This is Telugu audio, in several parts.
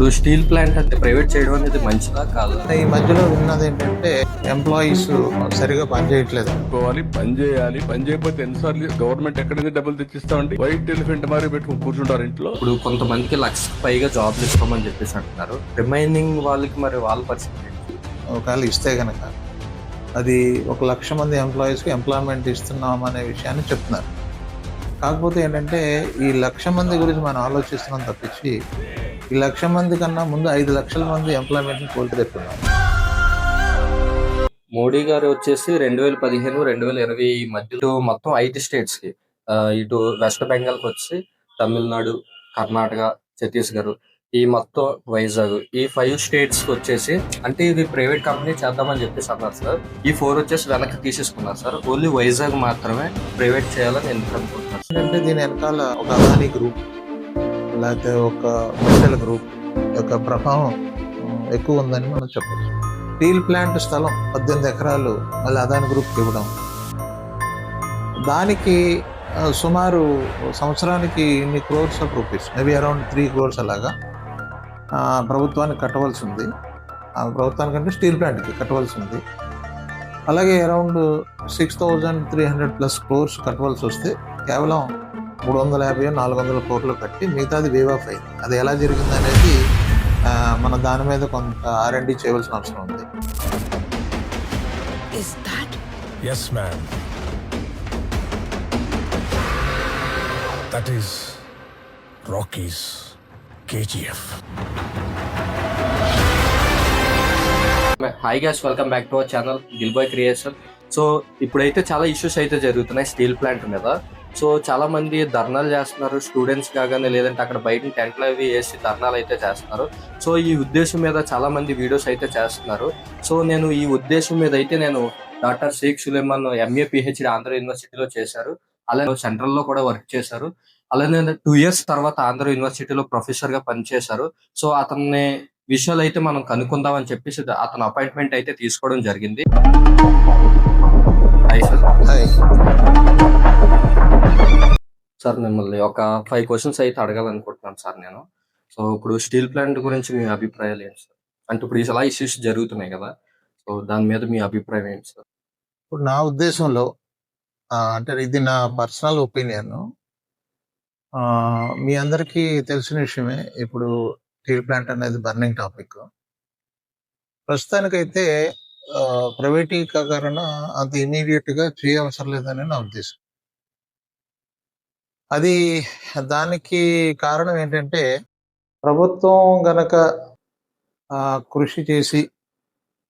ఇప్పుడు స్టీల్ ప్లాంట్ అంటే ప్రైవేట్ చేయడం అనేది మంచిదా కాదా? ఈ మధ్యలో విన్నది ఏంటంటే ఎంప్లాయీస్ సరిగా పనిచేయట్లేదు పెట్టుకోవాలి పని చేయాలి. పని చేయకపోతే ఎన్నిసార్లు గవర్నమెంట్ ఎక్కడ నుంచి డబ్బులు తెచ్చిస్తామండి వైట్ ఎలిఫెంట్ మరి పెట్టుకుని కూర్చుంటారు ఇంట్లో. ఇప్పుడు కొంతమందికి లక్ష పైగా జాబ్లు ఇస్తామని చెప్పేసి అంటున్నారు. రిమైనింగ్ వాళ్ళకి మరి వాళ్ళ పరిస్థితి? ఒకవేళ ఇస్తే కనుక అది ఒక లక్ష మంది ఎంప్లాయీస్కి ఎంప్లాయ్మెంట్ ఇస్తున్నాం అనే విషయాన్ని చెప్తున్నారు. కాకపోతే ఏంటంటే ఈ లక్ష మంది గురించి మనం ఆలోచిస్తున్నాం తప్పించి ఈ లక్ష మంది కన్నా ముందు ఐదు లక్షల మంది ఎంప్లాయ్మెంట్ని కోల్పోతున్నాం మోడీ గారు వచ్చేసి రెండు వేల పదిహేను రెండు వేల ఇరవై మధ్యలో మొత్తం ఐదు స్టేట్స్కి ఇటు వెస్ట్ బెంగాల్కి వచ్చి తమిళనాడు కర్ణాటక ఛత్తీస్గఢ్ ఈ మొత్తం వైజాగ్ ఈ ఫైవ్ స్టేట్స్ వచ్చేసి అంటే ఇది ప్రైవేట్ కంపెనీ చేద్దామని చెప్పేసి అన్నారు సార్ ఈ ఫోర్ వచ్చేసి వెనక్కి తీసేసుకున్నారు సార్ ఓన్లీ వైజాగ్ మాత్రమే ప్రైవేట్ చేయాలని ఎందుకు అనుకుంటున్నారు ఏంటంటే దీని వెనకాల ఒక అదానీ గ్రూప్ లేకపోతే ఒక మెటల్ గ్రూప్ యొక్క ప్రభావం ఎక్కువ ఉందని మనం చెప్పచ్చు. స్టీల్ ప్లాంట్ స్థలం పద్దెనిమిది ఎకరాలు మళ్ళీ అదాని గ్రూప్కి ఇవ్వడం. దానికి సుమారు సంవత్సరానికి ఇన్ని crores of rupees maybe around three crores అలాగా ప్రభుత్వానికి కట్టవలసి ఉంది. ఆ ప్రభుత్వానికంటే స్టీల్ ప్లాంట్కి కట్టవలసి ఉంది. అలాగే around six thousand three hundred plus crores కట్టవలసి వస్తే కేవలం మూడు వందల యాభై నాలుగు వందల కోట్లు కట్టి మిగతాది వేవ్ ఆఫ్ అయింది. అది ఎలా జరిగింది అనేది మన దాని మీద కొంత ఆర్ఎండి చేయవలసిన అవసరం ఉంది. Yes, ma'am. That is Rocky's KGF. Hi guys welcome back to our channel Dilbhai creation so ఇప్పుడైతే చాలా ఇష్యూస్ అయితే జరుగుతున్నాయి. స్టీల్ ప్లాంట్ మీద. సో చాలా మంది ధర్నాలు చేస్తున్నారు స్టూడెంట్స్ కాగానే లేదంటే అక్కడ బయట టెంట్లు అవి వేసి ధర్నాలు అయితే చేస్తున్నారు. సో ఈ ఉద్దేశం మీద చాలా మంది వీడియోస్ అయితే చేస్తున్నారు. సో నేను ఈ ఉద్దేశం మీద అయితే నేను doctor Sheikh Suleman M A PhD Andhra యూనివర్సిటీలో చేశారు. అలానే సెంట్రల్లో కూడా వర్క్ చేశారు. అలానే టూ ఇయర్స్ తర్వాత ఆంధ్ర యూనివర్సిటీలో ప్రొఫెసర్గా పనిచేశారు. సో అతన్ని విషయాలు అయితే మనం కనుక్కుందాం అని చెప్పేసి అతను అపాయింట్మెంట్ అయితే తీసుకోవడం జరిగింది. Hi sir hi. సార్ మిమ్మల్ని ఒక ఫైవ్ క్వశ్చన్స్ అయితే అడగాలనుకుంటున్నాను సార్ నేను. సో ఇప్పుడు స్టీల్ ప్లాంట్ గురించి మీ అభిప్రాయాలు ఏంటి సార్? అంటే ఇప్పుడు ఇలా ఇష్యూస్ జరుగుతున్నాయి కదా. సో దాని మీద మీ అభిప్రాయం ఏంటి సార్? ఇప్పుడు నా ఉద్దేశంలో అంటే ఇది నా పర్సనల్ ఒపీనియన్ మీ అందరికీ తెలిసిన విషయమే ఇప్పుడు స్టీల్ ప్లాంట్ అనేది బర్నింగ్ టాపిక్ ప్రస్తుతానికైతే ప్రైవేటీకరణ అంత ఇమీడియట్గా చేయవసరం లేదని నా ఉద్దేశం. అది దానికి కారణం ఏంటంటే ప్రభుత్వం గనక కృషి చేసి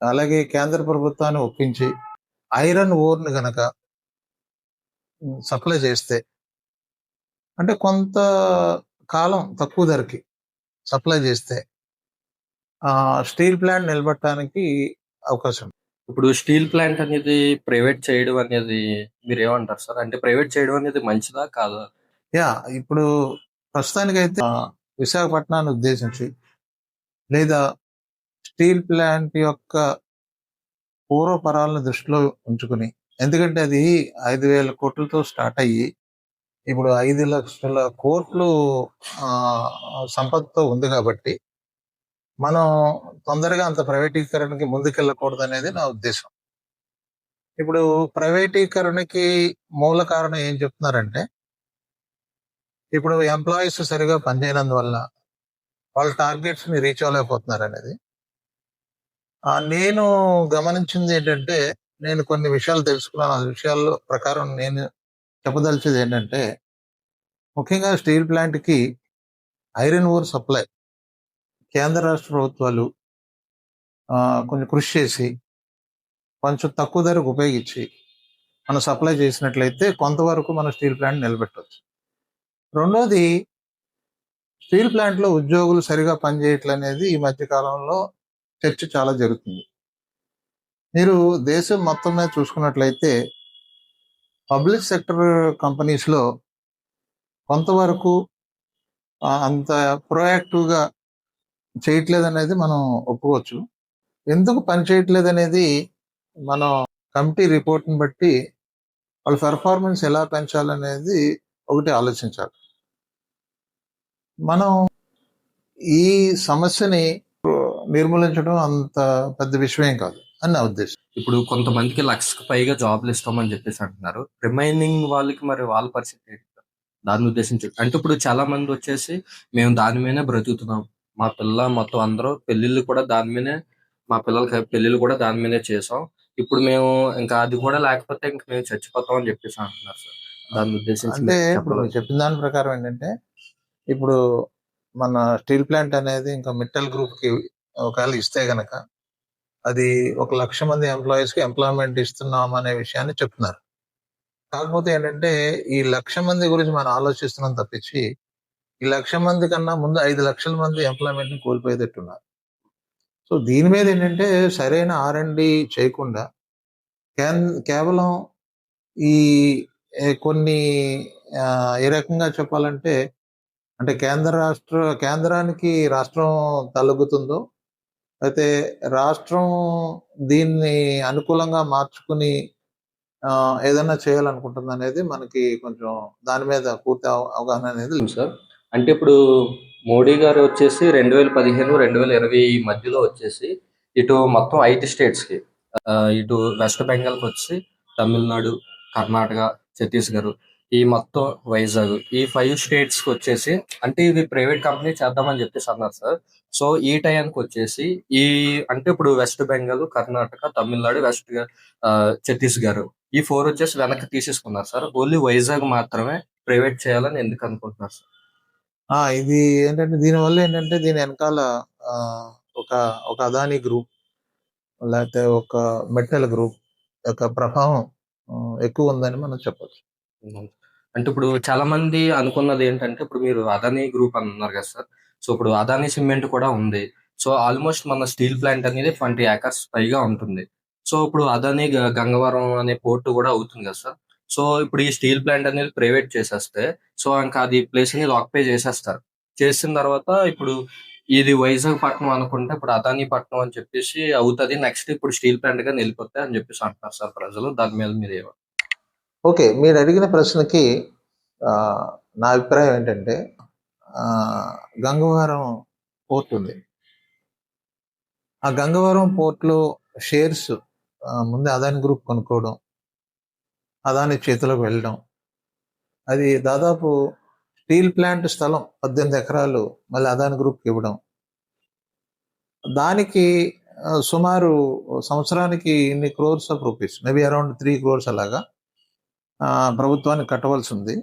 అలాగే కేంద్ర ప్రభుత్వాన్ని ఒప్పించి ఐరన్ ఓర్ని గనక సప్లై చేస్తే అంటే కొంత కాలం తక్కువ ధరకి సప్లై చేస్తే స్టీల్ ప్లాంట్ నిలబడటానికి అవకాశం. ఇప్పుడు స్టీల్ ప్లాంట్ అనేది ప్రైవేట్ చేయడం అనేది మీరు ఏమంటారు సార్? అంటే ప్రైవేట్ చేయడం అనేది మంచిదా కాదా? యా ఇప్పుడు ప్రస్తుతానికైతే విశాఖపట్నాన్ని ఉద్దేశించి లేదా స్టీల్ ప్లాంట్ యొక్క పూర్వపరాలను దృష్టిలో ఉంచుకుని ఎందుకంటే అది ఐదు వేల కోట్లతో స్టార్ట్ అయ్యి ఇప్పుడు ఐదు లక్షల కోట్లు ఆ, సంపదతో ఉంది కాబట్టి మనం తొందరగా అంత ప్రైవేటీకరణకి ముందుకెళ్ళకూడదు అనేది నా ఉద్దేశం. ఇప్పుడు ప్రైవేటీకరణకి మూల కారణం ఏం చెప్తున్నారంటే ఇప్పుడు ఎంప్లాయీస్ సరిగా పనిచేయనందువల్ల వాళ్ళ టార్గెట్స్ని రీచ్ అవ్వలేకపోతున్నారు అనేది. నేను గమనించింది ఏంటంటే నేను కొన్ని విషయాలు తెలుసుకున్నాను. ఆ విషయాల్లో ప్రకారం నేను చెప్పదలిచేది ఏంటంటే ముఖ్యంగా స్టీల్ ప్లాంట్కి ఐరన్ ఓర్ సప్లై కేంద్ర రాష్ట్ర ప్రభుత్వాలు కొంచెం కృషి చేసి కొంచెం తక్కువ ధరకు ఉపయోగించి మనం సప్లై చేసినట్లయితే కొంతవరకు మన స్టీల్ ప్లాంట్ నిలబెట్టవచ్చు రెండోది స్టీల్ ప్లాంట్లో ఉద్యోగులు సరిగా పనిచేయట్లేదు అనేది ఈ మధ్య కాలంలో చర్చ చాలా జరుగుతుంది. మీరు దేశం మొత్తం మీద చూసుకున్నట్లయితే పబ్లిక్ సెక్టర్ కంపెనీస్లో కొంతవరకు అంత ప్రోయాక్టివ్గా చేయట్లేదు అనేది మనం ఒప్పుకోవచ్చు. ఎందుకు పని చేయట్లేదు అనేది మనం కమిటీ రిపోర్ట్ని బట్టి వాళ్ళ పెర్ఫార్మెన్స్ ఎలా పెంచాలనేది ఒకటి ఆలోచించాలి. మనం ఈ సమస్యని నిర్మూలించడం అంత పెద్ద విషయం కాదు అని నా ఉద్దేశం. ఇప్పుడు కొంతమందికి లక్షకు పైగా జాబ్లు ఇస్తామని చెప్పేసి అంటున్నారు. రిమైనింగ్ వాళ్ళకి మరి వాళ్ళ పరిస్థితి దాన్ని ఉద్దేశించి అంటే ఇప్పుడు చాలా మంది వచ్చేసి మేము దాని మీదనే బ్రతుకుతున్నాం. మా పిల్ల మొత్తం అందరూ పెళ్ళిళ్ళు కూడా దాని మీద మా పిల్లలకి పెళ్ళిళ్ళు కూడా దాని మీదే చేసాం. ఇప్పుడు మేము ఇంకా అది కూడా లేకపోతే ఇంక మేము చచ్చిపోతాం అని చెప్పేసి అంటున్నారు సార్. దాన్ని ఉద్దేశించి అంటే ఇప్పుడు చెప్పిన దాని ప్రకారం ఏంటంటే ఇప్పుడు మన స్టీల్ ప్లాంట్ అనేది ఇంకా మిట్టల్ గ్రూప్కి ఒకవేళ ఇస్తే గనక అది ఒక లక్ష మంది ఎంప్లాయీస్కి ఎంప్లాయ్మెంట్ ఇస్తున్నాం అనే విషయాన్ని చెప్తున్నారు. కాకపోతే ఏంటంటే ఈ లక్ష మంది గురించి మనం ఆలోచిస్తున్నాం తప్పించి ఈ లక్ష మంది కన్నా ముందు ఐదు లక్షల మంది ఎంప్లాయ్మెంట్ని కోల్పోయేటట్టున్నారు. సో దీని మీద ఏంటంటే సరైన ఆర్ అండ్ డి చేయకుండా కేవలం ఈ కొన్ని ఏ రకంగా చెప్పాలంటే అంటే కేంద్ర రాష్ట్ర కేంద్రానికి రాష్ట్రం తలుగుతుందో అయితే రాష్ట్రం దీన్ని అనుకూలంగా మార్చుకుని ఆ, ఏదైనా చేయాలనుకుంటుంది అనేది మనకి కొంచెం దాని మీద పూర్తి అవ- అవగాహన అనేది సార్ అంటే ఇప్పుడు మోడీ గారు వచ్చేసి రెండు వేల పదిహేను రెండు వేల ఇరవై మధ్యలో వచ్చేసి ఇటు మొత్తం ఐటీ స్టేట్స్కి ఇటు వెస్ట్ బెంగాల్కి వచ్చి తమిళనాడు కర్ణాటక ఛత్తీస్గఢ్ ఈ మొత్తం వైజాగ్. ఈ ఫైవ్ స్టేట్స్కి వచ్చేసి అంటే ఇది ప్రైవేట్ కంపెనీ చేద్దామని చెప్పేసి అన్నారు సార్. సో ఈ టైంకి వచ్చేసి ఈ అంటే ఇప్పుడు వెస్ట్ బెంగాల్ కర్ణాటక తమిళనాడు వెస్ట్ ఛత్తీస్గఢ్ ఈ ఫోర్ వచ్చేసి వెనక్కి తీసేసుకున్నారు సార్. ఓన్లీ వైజాగ్ మాత్రమే ప్రైవేట్ చేయాలని ఎందుకు అనుకుంటున్నారు సార్? ఆ, ఇది ఏంటంటే దీనివల్ల ఏంటంటే దీని వెనకాల ఆ, ఒక ఒక అదాని గ్రూప్ లేకపోతే ఒక మెటల్ గ్రూప్ యొక్క ప్రభావం ఎక్కువ ఉందని మనం చెప్పచ్చు. అంటే ఇప్పుడు చాలా మంది అనుకున్నది ఏంటంటే ఇప్పుడు మీరు అదానీ గ్రూప్ అన్నారు కదా సార్. సో ఇప్పుడు అదానీ సిమెంట్ కూడా ఉంది. సో ఆల్మోస్ట్ మన స్టీల్ ప్లాంట్ అనేది ట్వంటీ ఏకర్స్ పైగా ఉంటుంది. సో ఇప్పుడు అదానీ గంగవరం అనే పోర్ట్ కూడా అవుతుంది కదా సార్. సో ఇప్పుడు ఈ స్టీల్ ప్లాంట్ అనేది ప్రైవేట్ చేసేస్తే సో ఇంకా అది ప్లేస్ని ఆక్యుపై చేసేస్తారు. చేసిన తర్వాత ఇప్పుడు ఇది వైజాగ్ పట్నం అనుకుంటే ఇప్పుడు అదాని పట్టణం అని చెప్పేసి అవుతుంది. నెక్స్ట్ ఇప్పుడు స్టీల్ ప్లాంట్గా నిలిపోతాయి అని చెప్పేసి అంటున్నారు సార్ ప్రజలు. దాని మీద మీరు ఓకే మీరు అడిగిన ప్రశ్నకి నా అభిప్రాయం ఏంటంటే గంగవరం పోర్ట్ ఉంది. ఆ గంగవరం పోర్ట్లో షేర్స్ ముందే అదాని గ్రూప్ కొనుక్కోవడం అదాని చేతిలోకి వెళ్ళడం అది దాదాపు స్టీల్ ప్లాంట్ స్థలం పద్దెనిమిది ఎకరాలు మళ్ళీ అదాని గ్రూప్కి ఇవ్వడం. దానికి సుమారు సంవత్సరానికి ఇన్ని crores of rupees maybe around three crores అలాగా ప్రభుత్వానికి కట్టవలసి ఉంది.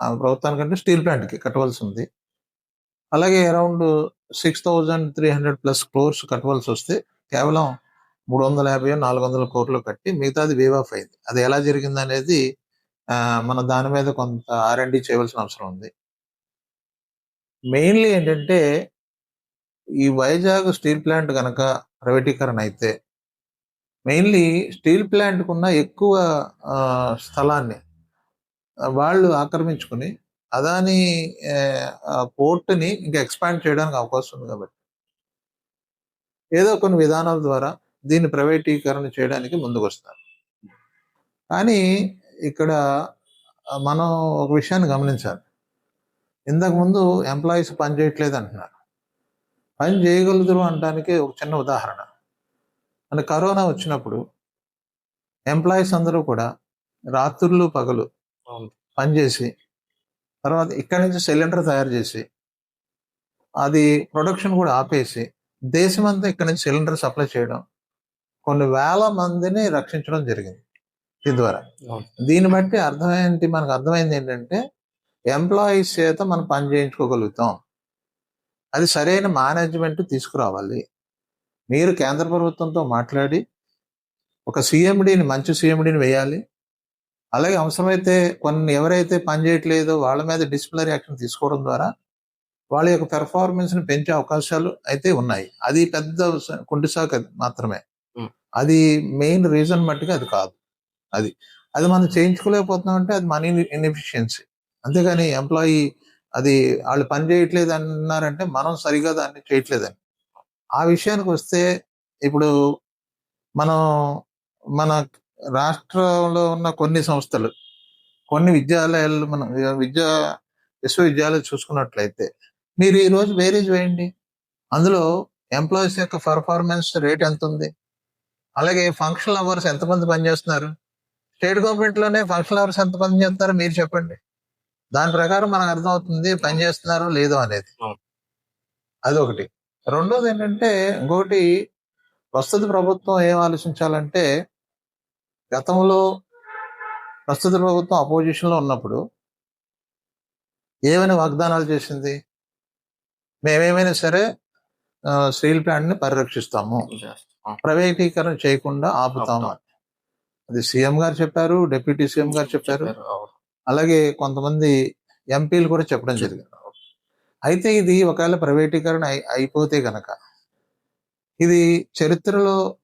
ఆ ప్రభుత్వానికంటే స్టీల్ ప్లాంట్కి కట్టవలసి ఉంది. అలాగే around six thousand three hundred plus crores కట్టవలసి వస్తే కేవలం మూడు వందల యాభై నాలుగు వందల కోట్లు కట్టి మిగతాది వేవ్ ఆఫ్ అయింది. అది ఎలా జరిగింది అనేది మనం దాని మీద కొంత ఆర్ అండ్ డి చేయవలసిన అవసరం ఉంది. మెయిన్లీ ఏంటంటే ఈ వైజాగ్ స్టీల్ ప్లాంట్ కనుక ప్రైవేటీకరణ అయితే మెయిన్లీ స్టీల్ ప్లాంట్కు ఉన్న ఎక్కువ స్థలాన్ని వాళ్ళు ఆక్రమించుకుని అదాని పోర్ట్ని ఇంకా ఎక్స్పాండ్ చేయడానికి అవకాశం ఉంది కాబట్టి. ఏదో కొన్ని విధానాల ద్వారా దీన్ని ప్రైవేటీకరణ చేయడానికి ముందుకు వస్తారు కానీ ఇక్కడ మనం ఒక విషయాన్ని గమనించాలి. ఇంతకు ముందు ఎంప్లాయీస్ పని చేయట్లేదు అంటున్నారు. పని చేయగలుగుతారు అనడానికి ఒక చిన్న ఉదాహరణ. అంటే కరోనా వచ్చినప్పుడు ఎంప్లాయీస్ అందరూ కూడా రాత్రులు పగలు. పనిచేసి తర్వాత ఇక్కడి నుంచి సిలిండర్ తయారు చేసి అది ప్రొడక్షన్ కూడా ఆపేసి దేశమంతా ఇక్కడి నుంచి సిలిండర్ సప్లై చేయడం కొన్ని వేల మందిని రక్షించడం జరిగింది. దీని ద్వారా. దీన్ని బట్టి అర్థం ఏంటి మనకు అర్థమైంది ఏంటంటే ఎంప్లాయీస్ చేత మనం పని చేయించుకోగలుగుతాం. అది సరైన మేనేజ్మెంట్ తీసుకురావాలి. మీరు కేంద్ర ప్రభుత్వంతో మాట్లాడి ఒక సిఎండిని మంచి సిఎండిని వేయాలి. అలాగే అవసరమైతే కొన్ని ఎవరైతే పని చేయట్లేదో వాళ్ళ మీద డిసిప్లినరీ యాక్షన్ తీసుకోవడం ద్వారా వాళ్ళ యొక్క పెర్ఫార్మెన్స్ని పెంచే అవకాశాలు అయితే ఉన్నాయి. అది పెద్ద స- కుంటి సాకు అది మాత్రమే. అది మెయిన్ రీజన్ మట్టుగా అది కాదు. అది. అది మనం చేయించుకోలేకపోతున్నాం అంటే అది మనీ ఇన్ఎఫిషియన్సీ అంతేగాని ఎంప్లాయీ అది వాళ్ళు పని చేయట్లేదు అన్నారంటే మనం సరిగా దాన్ని చేయట్లేదని. ఆ విషయానికి వస్తే ఇప్పుడు మనం మన రాష్ట్రంలో ఉన్న కొన్ని సంస్థలు కొన్ని విద్యాలయాలు మనం విద్యా విశ్వవిద్యాలయాలు చూసుకున్నట్లయితే మీరు ఈరోజు వేరేజ్ వేయండి. అందులో ఎంప్లాయీస్ యొక్క పర్ఫార్మెన్స్ రేట్ ఎంత ఉంది అలాగే ఫంక్షనల్ అవర్స్ ఎంతమంది పనిచేస్తున్నారు? స్టేట్ గవర్నమెంట్లోనే ఫంక్షనల్ అవర్స్ ఎంత పని చేస్తున్నారో? మీరు చెప్పండి. దాని ప్రకారం మనకు అర్థమవుతుంది పని చేస్తున్నారో లేదో అనేది అవును. అదొకటి రెండోది ఏంటంటే ఇంకొకటి ప్రస్తుత ప్రభుత్వం ఏం ఆలోచించాలంటే గతంలో ప్రస్తుత ప్రభుత్వం అపోజిషన్లో ఉన్నప్పుడు ఏమైనా వాగ్దానాలు చేసింది మేమేమైనా సరే స్టీల్ ప్లాంట్ని పరిరక్షిస్తాము. ప్రైవేటీకరణ చేయకుండా ఆపుతాము ఆపుతాం. అది సీఎం గారు చెప్పారు డిప్యూటీ సీఎం గారు చెప్పారు. అలాగే కొంతమంది ఎంపీలు కూడా చెప్పడం జరిగింది. అయితే ఇది ఒకవేళ ప్రైవేటీకరణ అయి- అయిపోతే గనక ఇది చరిత్రలో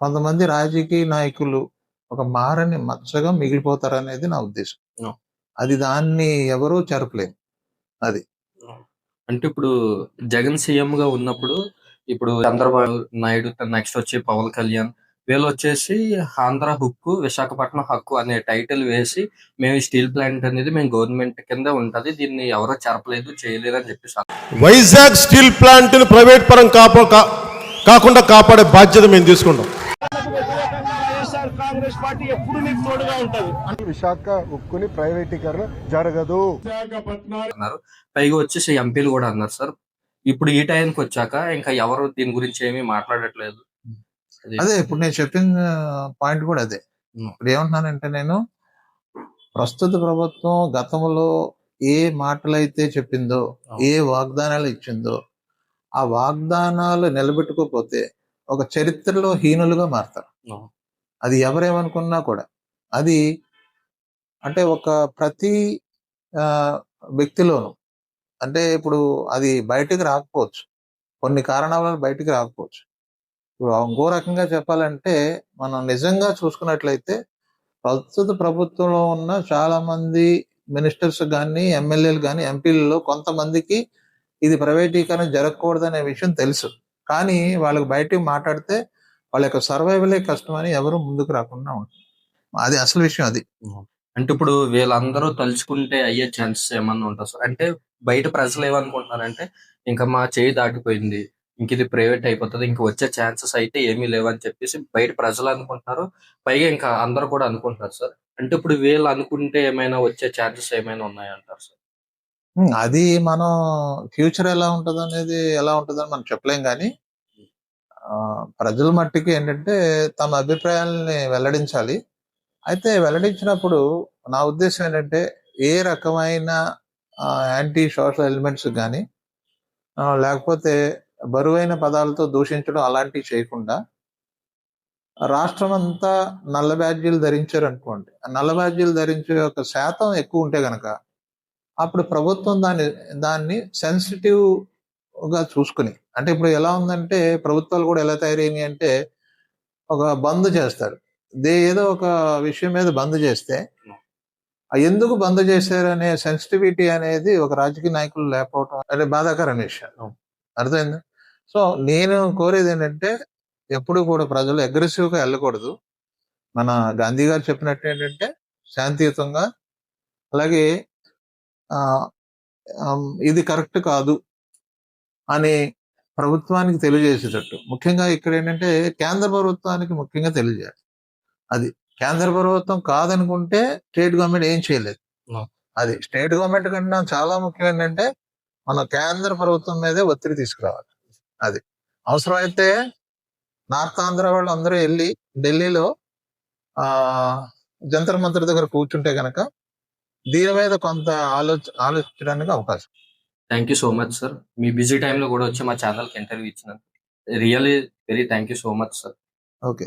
కొంతమంది రాజకీయ నాయకులు ఒక మారని మచ్చగా మిగిలిపోతారు అనేది నా ఉద్దేశం. అది దాన్ని ఎవరూ చెరపలేరు అది. అంటే ఇప్పుడు జగన్ సీఎం గా ఉన్నప్పుడు ఇప్పుడు చంద్రబాబు నాయుడు నెక్స్ట్ వచ్చి పవన్ కళ్యాణ్ వీళ్ళు వచ్చేసి ఆంధ్ర హక్కు విశాఖపట్నం హక్కు అనే టైటిల్ వేసి మేము స్టీల్ ప్లాంట్ అనేది మేము గవర్నమెంట్ కింద ఉంటది దీన్ని ఎవరో చెరపలేదు చేయలేదు అని చెప్పేసి అన్నారు. వైజాగ్ స్టీల్ ప్లాంట్ని ప్రైవేట్ పరం కాపా కాకుండా కాపాడే బాధ్యత మేము తీసుకుంటాం. విశాఖ ఉక్కుని ప్రైవేటీకరణ జరగదు. అన్నారు. పైగా వచ్చేసి ఎంపీలు కూడా అన్నారు సార్. ఇప్పుడు ఈ టైంకి వచ్చాక ఇంకా ఎవరు దీని గురించి ఏమీ మాట్లాడట్లేదు. అది- ఇప్పుడు నేను చెప్పిన పాయింట్ కూడా అదే. ఇప్పుడు ఏమంటున్నానంటే నేను ప్రస్తుత ప్రభుత్వం గతంలో ఏ మాటలైతే చెప్పిందో అవును. ఏ వాగ్దానాలు ఇచ్చిందో ఆ వాగ్దానాలు నిలబెట్టుకోకపోతే ఒక చరిత్రలో హీనులుగా మారతారు. అది ఎవరేమనుకున్నా కూడా అది అంటే ఒక ప్రతి ఆ, వ్యక్తిలోను అంటే ఇప్పుడు అది బయటికి రాకపోవచ్చు కొన్ని కారణాల వల్ల బయటికి రాకపోవచ్చు ఇప్పుడు ఇంకో రకంగా చెప్పాలంటే మనం నిజంగా చూసుకున్నట్లయితే ప్రస్తుత ప్రభుత్వంలో ఉన్న చాలా మంది మినిస్టర్స్ కానీ ఎమ్మెల్యేలు కానీ ఎంపీలలో కొంతమందికి ఇది ప్రైవేటీకరణ జరగకూడదనే విషయం తెలుసు. కానీ వాళ్ళకి బయటికి మాట్లాడితే వాళ్ళ యొక్క సర్వైవలే కష్టమని ఎవరు ముందుకు రాకుండా ఉంటుంది అది అసలు విషయం అది. అంటే ఇప్పుడు వీళ్ళందరూ తలుచుకుంటే అయ్యే ఛాన్సెస్ ఏమన్నా ఉంటాయి సార్? అంటే బయట ప్రజలు ఏమనుకుంటున్నారంటే ఇంకా మా చేయి దాటిపోయింది. ఇంక ఇది ప్రైవేట్ అయిపోతుంది. ఇంక వచ్చే ఛాన్సెస్ అయితే ఏమీ లేవని చెప్పేసి బయట ప్రజలు అనుకుంటున్నారు. పైగా ఇంకా అందరు కూడా అనుకుంటున్నారు సార్. అంటే ఇప్పుడు వీళ్ళు అనుకుంటే ఏమైనా వచ్చే ఛాన్సెస్ ఏమైనా ఉన్నాయంటారు సార్? అది మనం ఫ్యూచర్ ఎలా ఉంటుంది అనేది ఎలా ఉంటుందని మనం చెప్పలేం కానీ ప్రజల మట్టికి ఏంటంటే తమ అభిప్రాయాలని వెల్లడించాలి. అయితే వెల్లడించినప్పుడు నా ఉద్దేశం ఏంటంటే ఏ రకమైన యాంటీ సోషల్ ఎలిమెంట్స్ కానీ లేకపోతే బరువైన పదాలతో దూషించడం అలాంటివి చేయకుండా రాష్ట్రం అంతా నల్ల బ్యాడ్జీలు ధరించారు అనుకోండి. ఆ నల్ల బ్యాడ్జీలు ధరించే ఒక శాతం ఎక్కువ ఉంటే గనక అప్పుడు ప్రభుత్వం దాన్ని దాన్ని సెన్సిటివ్గా చూసుకుని అంటే ఇప్పుడు ఎలా ఉందంటే ప్రభుత్వాలు కూడా ఎలా తయారైనవి అంటే ఒక బంద్ చేస్తారు. దే ఏదో ఒక విషయం మీద బంద్ చేస్తే ఎందుకు బంద్ చేశారు అనే సెన్సిటివిటీ అనేది ఒక రాజకీయ నాయకులు లేకపోవడం అంటే బాధాకరమైన విషయం. అర్థమైంది? సో నేను కోరేది ఏంటంటే ఎప్పుడు కూడా ప్రజలు అగ్రెసివ్గా వెళ్ళకూడదు. మన గాంధీ గారు చెప్పినట్టు ఏంటంటే శాంతియుతంగా అలాగే ఇది కరెక్ట్ కాదు అని ప్రభుత్వానికి తెలియజేసేటట్టు. ముఖ్యంగా ఇక్కడ ఏంటంటే కేంద్ర ప్రభుత్వానికి ముఖ్యంగా తెలియజేయాలి. అది కేంద్ర ప్రభుత్వం కాదనుకుంటే స్టేట్ గవర్నమెంట్ ఏం చేయలేదు. అది స్టేట్ గవర్నమెంట్ కన్నా చాలా ముఖ్యం ఏంటంటే మన కేంద్ర ప్రభుత్వం మీదే ఒత్తిడి తీసుకురావాలి. అది. అవసరమైతే నార్త్ ఆంధ్ర వాళ్ళు అందరూ వెళ్ళి ఢిల్లీలో ఆ జంతర్ మంతర్ దగ్గర కూర్చుంటే గనక దీని మీద కొంత ఆలోచ ఆలోచించడానికి అవకాశం. Thank you so much sir me busy టైంలో కూడా వచ్చి మా ఛానల్కి ఇంటర్వ్యూ ఇచ్చినందుకు. Really very thank you so much sir okay